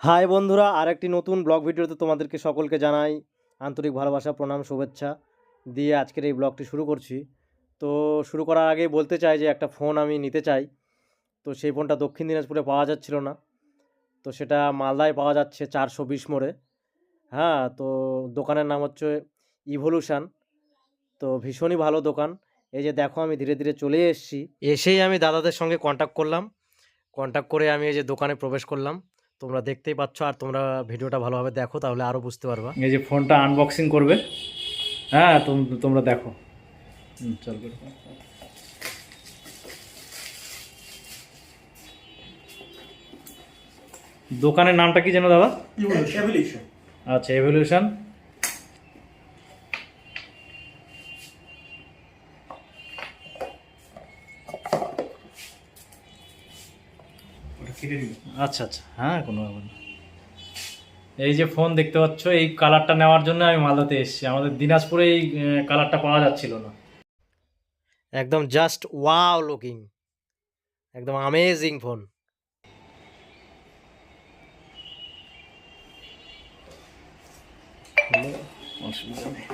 High বন্ধুরা, আরেকটি নতুন ব্লগ ভিডিওতে তোমাদেরকে সকলকে জানাই আন্তরিক ভালোবাসা, প্রণাম, শুভেচ্ছা দিয়ে আজকের এই ব্লগটি শুরু করছি। তো শুরু করার আগে বলতে চাই যে একটা ফোন আমি নিতে চাই। তো সেই ফোনটা দক্ষিণ দিনাজপুরে পাওয়া যাচ্ছিল না। তো সেটা মালদায় পাওয়া যাচ্ছে চারশো বিশ মোড়ে। হ্যাঁ তো দোকানের নাম হচ্ছে ইভলিউশান তো ভীষণই ভালো দোকান। এই যে দেখো, আমি ধীরে ধীরে চলে এসেছি। এসেই আমি দাদাদের সঙ্গে কন্ট্যাক্ট করলাম। কন্ট্যাক্ট করে আমি এই যে দোকানে প্রবেশ করলাম। তোমরা দেখতেই পাচ্ছ আর তোমরা ভিডিওটা ভালোভাবে দেখো তাহলে আরও বুঝতে পারবা। এই যে ফোনটা আনবক্সিং করবে। হ্যাঁ তোম- তোমরা দেখো। চল দোকানের নামটা কি যেন দাদা? আচ্ছা এভলিউশন আচ্ছা আচ্ছা। হ্যাঁ কোনো ব্যাপার না। এই যে ফোন দেখতে পাচ্ছ এই কালারটা নেওয়ার জন্য আমি মালদাতে এসেছি। আমাদের দিনাজপুরে এই কালারটা পাওয়া যাচ্ছিল না। একদম জাস্ট ওয়াও লুকিং একদম আমেজিং ফোন অসুবিধা নেই।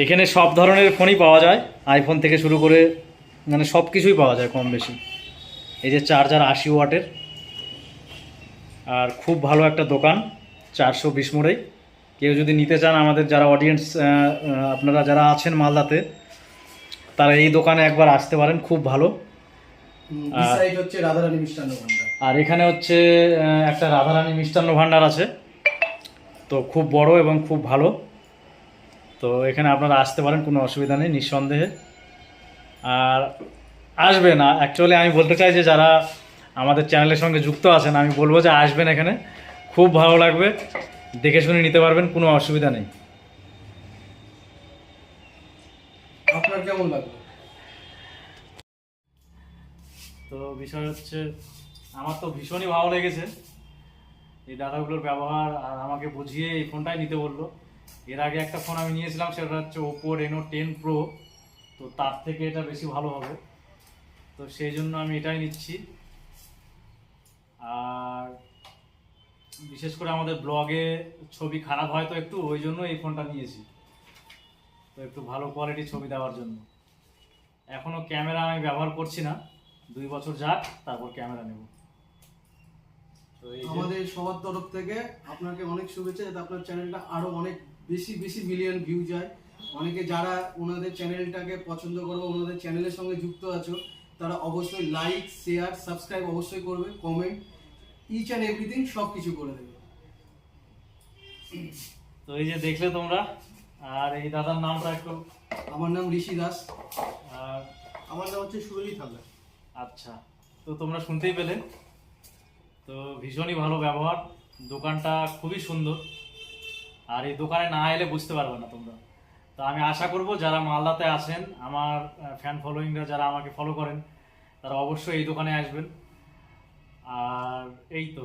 এখানে সব ধরনের ফোনই পাওয়া যায় আইফোন থেকে শুরু করে মানে সব কিছুই পাওয়া যায় কম বেশি। এই যে চার্জার আশি ওয়াটের আর খুব ভালো একটা দোকান চারশো বিশ মোড়েই। কেউ যদি নিতে চান আমাদের যারা অডিয়েন্স আপনারা যারা আছেন মালদাতে তারা এই দোকানে একবার আসতে পারেন খুব ভালো। সাইড হচ্ছে রাধারানী মিষ্টান্ন ভান্ডার। আর এখানে হচ্ছে একটা রাধারানী মিষ্টান্ন ভাণ্ডার আছে। তো খুব বড় এবং খুব ভালো। তো এখানে আপনারা আসতে পারেন কোনো অসুবিধা নেই নিঃসন্দেহে। আর আসবেন অ্যাকচুয়ালি আমি বলতে চাই যে যারা আমাদের চ্যানেলের সঙ্গে যুক্ত আছেন আমি বলব যে আসবেন এখানে। খুব ভালো লাগবে। দেখে শুনে নিতে পারবেন কোনো অসুবিধা নেই। আপনার কেমন লাগল? তো বিষয় হচ্ছে আমার তো ভীষণই ভালো লেগেছে। এই দাদাগুলোর ব্যবহার আর আমাকে বুঝিয়ে এই ফোনটাই নিতে বলল। এর আগে একটা ফোন আমি নিয়েছিলাম, সেটা হচ্ছে ওপো রেনো টেন প্রো তো তার থেকে এটা বেশি ভালো হবে। তো সেই জন্য আমি এটাই নিচ্ছি। আর বিশেষ করে আমাদের ব্লগে ছবি খারাপ হয় তো একটু, ওই জন্য এই ফোনটা নিয়েছি। তো একটু ভালো কোয়ালিটির ছবি দেওয়ার জন্য। এখনও ক্যামেরা আমি ব্যবহার করছি না। দুই বছর যাক, তারপর ক্যামেরা নেব। তো আমাদের সবার তরফ থেকে আপনাকে অনেক শুভেচ্ছা, যাতে আপনার চ্যানেলটা আরও অনেক বেশি বেশি মিলিয়ন ভিউ যায়। অনেকে যারা ওনাদের চ্যানেলটাকে পছন্দ করবে ওনাদের চ্যানেলের সঙ্গে যুক্ত আছো তারা অবশ্যই লাইক শেয়ার সাবস্ক্রাইব অবশ্যই করবে কমেন্ট ইচ অ্যান্ড এভরিথিং সব কিছু করে দেবে। তো এই যে দেখলে তোমরা আর এই দাদার নামটা একটু আমার নাম ঋষি দাস। আর আমার নাম হচ্ছে সুরজিৎ হালদার আচ্ছা তো তোমরা শুনতেই পেলে। তো ভীষণই ভালো ব্যবহার দোকানটা খুবই সুন্দর। আর এই দোকানে না এলে বুঝতে পারবে না তোমরা। তো আমি আশা করব যারা মালদাতে আসেন আমার ফ্যান ফলোয়িংরা যারা আমাকে ফলো করেন, তারা অবশ্যই এই দোকানে আসবেন। আর এই তো।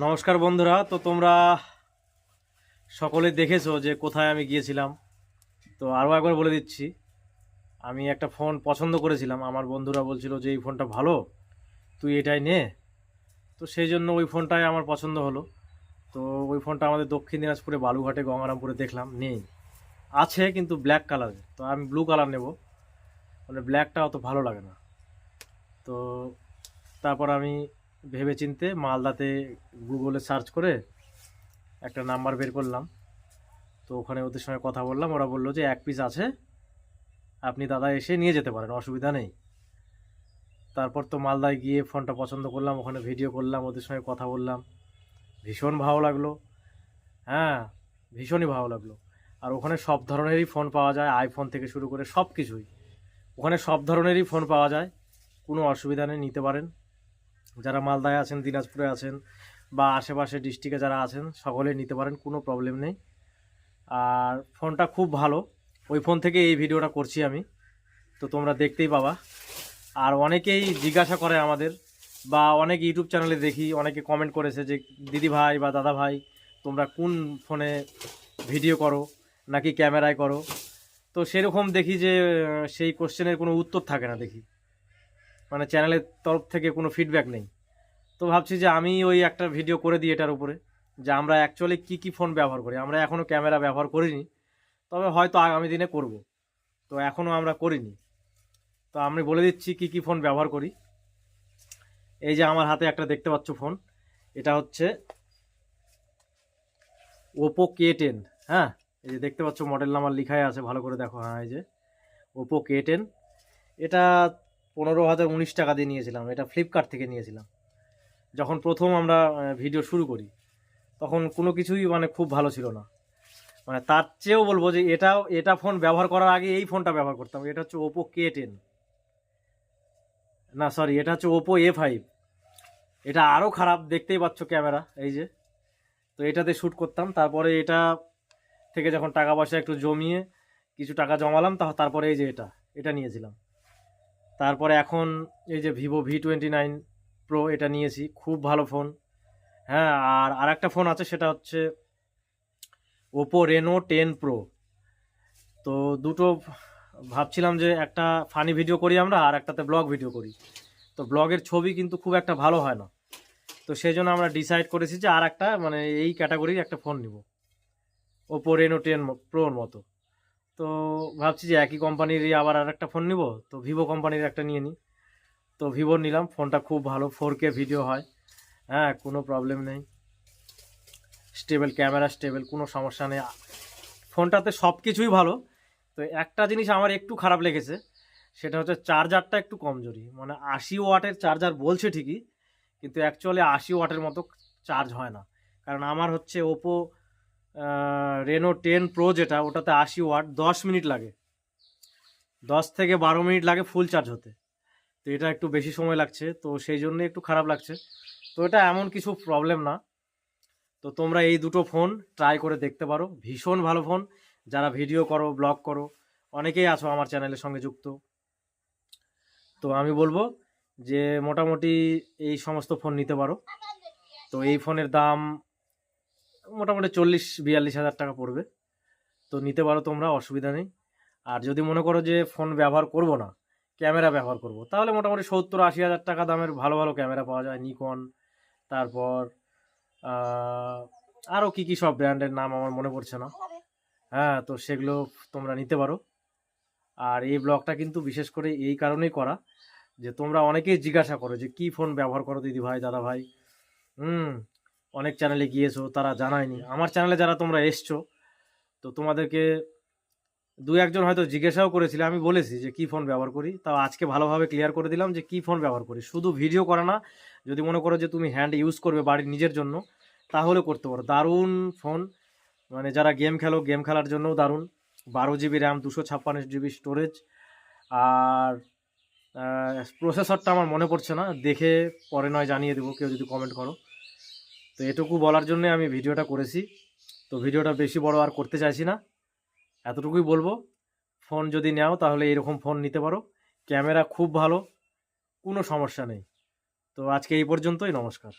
নমস্কার বন্ধুরা, তো তোমরা সকলে দেখেছ যে কোথায় আমি গিয়েছিলাম। তো আরও একবার বলে দিচ্ছি, আমি একটা ফোন পছন্দ করেছিলাম। আমার বন্ধুরা বলছিল যে, এই ফোনটা ভালো, তুই এটাই নে। তো সেই জন্য ওই ফোনটাই আমার পছন্দ হলো। তো ওই ফোনটা আমাদের দক্ষিণ দিনাজপুরে বালুঘাটে গঙ্গারামপুরে দেখলাম, নেই। আছে কিন্তু ব্ল্যাক কালারের তো আমি ব্লু কালার নেব। মানে ব্ল্যাকটা অত ভালো লাগে না। তো তারপর আমি ভেবে চিনতে মালদাতে গুগলে সার্চ করে একটা নাম্বার বের করলাম। তো ওখানে ওদের সঙ্গে কথা বললাম। ওরা বলল যে, এক পিস আছে। আপনি দাদা এসে নিয়ে যেতে পারেন, অসুবিধা নেই। তারপর তো মালদায় গিয়ে ফোনটা পছন্দ করলাম, ওখানে ভিডিও করলাম, ওদের সঙ্গে কথা বললাম। ভীষণ ভালো লাগল। হ্যাঁ ভীষণই ভালো লাগল। আর ওখানে সব ধরনেরই ফোন পাওয়া যায়, আইফোন থেকে শুরু করে সব কিছুই ওখানে সব ধরনেরই ফোন পাওয়া যায়। কোনো অসুবিধা নেই, নিতে পারেন। যারা মালদায় আছেন, দিনাজপুরে আছেন বা আশেপাশে ডিস্ট্রিক্টে যারা আছেন, সকলে নিতে পারেন, কোনো প্রবলেম নেই। আর ফোনটা খুব ভালো। ওই ফোন থেকে এই ভিডিওটা করছি আমি। তো তোমরা দেখতেই পাবা। আর অনেকেই জিজ্ঞাসা করে আমাদের বা অনেক ইউটিউব চ্যানেলে দেখি, অনেকে কমেন্ট করেছে যে, দিদি ভাই বা দাদা ভাই, তোমরা কোন ফোনে ভিডিও করো? নাকি ক্যামেরায় করো? তো সেরকম দেখি যে, সেই কোশ্চেনের কোনো উত্তর থাকে না দেখি। মানে চ্যানেলের তরফ থেকে কোনো ফিডব্যাক নেই। তো ভাবছি যে আমি ওই একটা ভিডিও করে দিই এটার উপরে, যে আমরা অ্যাকচুয়ালি কী কী ফোন ব্যবহার করি। আমরা এখনও ক্যামেরা ব্যবহার করিনি, তবে হয়তো আগামী দিনে করব। তো এখনও আমরা করিনি। তো আমি বলে দিচ্ছি কী কী ফোন ব্যবহার করি। এই যে আমার হাতে একটা দেখতে পাচ্ছ ফোন এটা হচ্ছে ওপো কে টেন হ্যাঁ? এই যে দেখতে পাচ্ছ মডেল নাম্বার লিখাই আছে, ভালো করে দেখো হ্যাঁ এই যে ওপো কে টেন এটা পনেরো হাজার, উনিশ টাকা দিয়ে নিয়েছিলাম। এটা ফ্লিপকার্ট থেকে নিয়েছিলাম। যখন প্রথম আমরা ভিডিও শুরু করি, তখন কোনো কিছুই মানে খুব ভালো ছিল না। মানে তার চেয়েও বলব যে এটাও এটা ফোন ব্যবহার করার আগে এই ফোনটা ব্যবহার করতাম। এটা হচ্ছে ওপো কে টেন না সরি এটা হচ্ছে ওপো এ ফাইভ এটা আরও খারাপ, দেখতেই পাচ্ছ ক্যামেরা, এই যে। তো এটাতে শ্যুট করতাম। তারপরে এটা থেকে যখন টাকা পয়সা একটু জমিয়ে, কিছু টাকা জমালাম তারপরে এই যে এটা এটা নিয়েছিলাম। তারপরে এখন এই যে Vivo V twenty nine Pro এটা নিয়েছি, খুব ভালো ফোন। হ্যাঁ আর আরেকটা ফোন আছে, সেটা হচ্ছে ওপো রেনো টেন প্রো তো দুটো ভাবছিলাম যে একটা ফানি ভিডিও করি আমরা, আর একটাতে ব্লগ ভিডিও করি। তো ব্লগের ছবি কিন্তু খুব একটা ভালো হয় না। তো সেই জন্য আমরা ডিসাইড করেছি যে আর একটা মানে এই ক্যাটাগরির একটা ফোন নিব। ওপো রেনো টেন প্রোর মতো। তো ভাবছি যে একই কোম্পানিরই আবার আর একটা ফোন নিব। তো ভিভো কোম্পানির একটা নিয়ে নিই। তো ভিভোর নিলাম ফোনটা খুব ভালো ফোর কে ভিডিও হয়। হ্যাঁ কোনো প্রবলেম নেই। স্টেবল ক্যামেরা স্টেবল কোনো সমস্যা নেই। ফোনটাতে সব কিছুই ভালো। তো একটা জিনিস আমার একটু খারাপ লেগেছে, সেটা হচ্ছে চার্জারটা একটু কমজোরি। মানে আশি ওয়াটের চার্জার বলছে ঠিকই, কিন্তু অ্যাকচুয়ালি আশি ওয়াটের মতো চার্জ হয় না। কারণ আমার হচ্ছে ওপো রেনো টেন প্রো যেটা, ওটাতে আশি ওয়াট, দশ মিনিট লাগে। দশ থেকে বারো মিনিট লাগে ফুল চার্জ হতে। তো এটা একটু বেশি সময় লাগছে, তো সেই জন্য একটু খারাপ লাগছে। তো এটা এমন কিছু প্রবলেম না। তো তোমরা এই দুটো ফোন ট্রাই করে দেখতে পারো। ভীষণ ভালো ফোন যারা ভিডিও করো ব্লগ করো, অনেকেই আছো আমার চ্যানেলের সঙ্গে যুক্ত। তো আমি বলব যে মোটামুটি এই সমস্ত ফোন নিতে পারো। তো এই ফোনের দাম মোটামুটি চল্লিশ, বিয়াল্লিশ হাজার টাকা পড়বে। তো নিতে পারো তোমরা, অসুবিধা নেই। আর যদি মনে করো যে ফোন ব্যবহার করব না, ক্যামেরা ব্যবহার করব, তাহলে মোটামুটি সত্তর, আশি হাজার টাকা দামের ভালো ভালো ক্যামেরা পাওয়া যায়। নিকন তারপর আরও কী কী সব ব্র্যান্ডের নাম আমার মনে পড়ছে না। হ্যাঁ তো সেগুলো তোমরা নিতে পারো। আর এই ব্লগটা কিন্তু বিশেষ করে এই কারণেই করা যে তোমরা অনেকেই জিজ্ঞাসা করো যে কী ফোন ব্যবহার করো দিদি ভাই দাদা ভাই হুম অনেক চ্যানেলে গিয়েছো, তারা জানায়নি। আমার চ্যানেলে যারা তোমরা এসছো, তো তোমাদেরকে দু একজন হয়তো জিজ্ঞাসাও করেছিলে, আমি বলেছি যে কী ফোন ব্যবহার করি। তাও আজকে ভালোভাবে ক্লিয়ার করে দিলাম যে কী ফোন ব্যবহার করি। শুধু ভিডিও করা না, যদি মনে করো যে তুমি হ্যান্ড ইউজ করবে বাড়ির নিজের জন্য, তাহলে করতে পারো। দারুণ ফোন মানে যারা গেম খেলো গেম খেলার জন্যও দারুণ। বারো জিবি র্যাম দুশো ছাপ্পান্ন জিবি স্টোরেজ আর প্রসেসরটা আমার মনে পড়ছে না। দেখে পরে নয় জানিয়ে দেবো, কেউ যদি কমেন্ট করো। তো এটুকু বলার জন্য আমি ভিডিওটা করেছি। তো ভিডিওটা বেশি বড় আর করতে চাইছি না। এতটুকুই বলব। ফোন যদি নেও, তাহলে এরকম ফোন নিতে পারো। ক্যামেরা খুব ভালো, কোনো সমস্যা নেই। তো আজকে এই পর্যন্তই, নমস্কার।